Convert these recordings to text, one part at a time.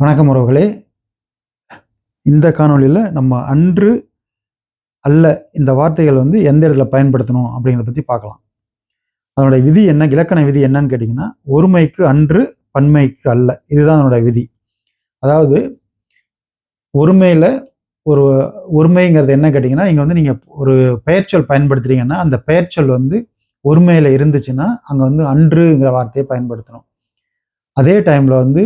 வணக்கம் உறவுகளே. இந்த காணொளியில் நம்ம அன்று அல்ல இந்த வார்த்தைகள் வந்து எந்த இடத்துல பயன்படுத்தணும் அப்படிங்கிறத பற்றி பார்க்கலாம். அதனுடைய விதி என்ன இலக்கண விதி என்னன்னு கேட்டிங்கன்னா ஒருமைக்கு அன்று பன்மைக்கு அல்ல. இதுதான் அதனுடைய விதி. அதாவது ஒருமையில் ஒரு ஒருமைங்கிறது என்ன கேட்டிங்கன்னா இங்கே வந்து நீங்கள் ஒரு பெயர்ச்சொல் பயன்படுத்துகிறீங்கன்னா அந்த பெயர்ச்சொல் வந்து ஒருமையில் இருந்துச்சுன்னா அங்கே வந்து அன்றுங்கிற வார்த்தையை பயன்படுத்தணும். அதே டைமில் வந்து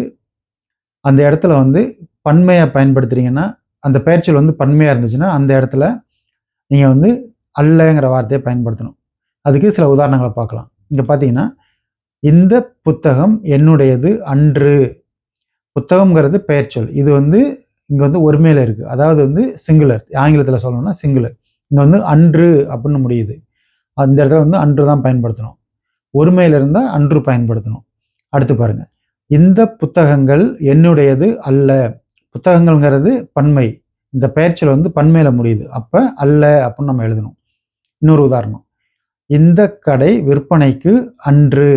அந்த இடத்துல வந்து பன்மையை பயன்படுத்துறீங்கன்னா அந்த பெயர்ச்சொல் வந்து பன்மையாக இருந்துச்சுன்னா அந்த இடத்துல நீங்கள் வந்து அல்லங்கிற வார்த்தையை பயன்படுத்தணும். அதுக்கு சில உதாரணங்களை பார்க்கலாம். இங்கே பார்த்தீங்கன்னா இந்த புத்தகம் என்னுடையது அன்று. புத்தகம்ங்கிறது பெயர்ச்சொல் இது வந்து இங்கே வந்து ஒருமையில் இருக்குது அதாவது வந்து சிங்குலர். ஆங்கிலத்தில் சொல்லணும்னா சிங்குலர். இங்கே வந்து அன்று அப்படின்னு முடியுது. அந்த இடத்துல வந்து அன்று தான் பயன்படுத்தணும். ஒருமையில் இருந்தால் அன்று பயன்படுத்தணும். அடுத்து பாருங்கள் இந்த புத்தகங்கள் என்னுடையது அல்ல. புத்தகங்கள்ங்கிறது பன்மை. இந்த பெயர்ச்சல் வந்து பன்மையில் முடியுது. அப்போ அல்ல அப்படின்னு நம்ம எழுதணும். இன்னொரு உதாரணம். இந்த கடை விற்பனைக்கு அன்று.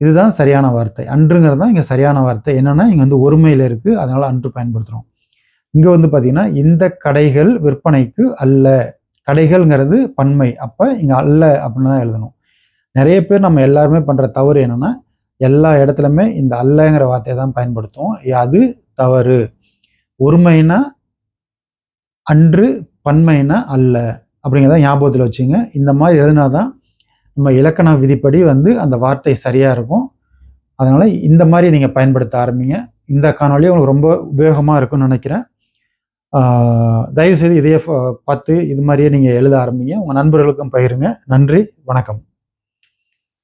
இதுதான் சரியான வார்த்தை. அன்றுங்கிறது தான் இங்கே சரியான வார்த்தை. என்னென்னா இங்கே வந்து ஒருமையில் இருக்குது அதனால் அன்று பயன்படுத்துகிறோம் இங்கே வந்து பார்த்திங்கன்னா இந்த கடைகள் விற்பனைக்கு அல்ல. கடைகள்ங்கிறது பன்மை. அப்போ இங்கே அல்ல அப்படின்னு தான் எழுதணும். நிறைய பேர் நம்ம எல்லாருமே பண்ணுற தவறு என்னென்னா எல்லா இடத்துலையுமே இந்த அல்லங்கிற வார்த்தையை தான் பயன்படுத்தும் அது தவறு. ஒருமைனா அன்று பன்மைனா அல்ல அப்படிங்கிறத ஞாபகத்தில் வச்சுங்க. இந்த மாதிரி எழுதினா தான் நம்ம இலக்கண விதிப்படி வந்து அந்த வார்த்தை சரியாக இருக்கும். அதனால் இந்த மாதிரி நீங்கள் பயன்படுத்த ஆரம்பிங்க. இந்த காணொலி உங்களுக்கு ரொம்ப உபயோகமாக இருக்கும்னு நினைக்கிறேன். தயவுசெய்து இதையே பார்த்து இது மாதிரியே நீங்கள் எழுத ஆரம்பிங்க. உங்கள் நண்பர்களுக்கும் பகிருங்க. நன்றி வணக்கம்.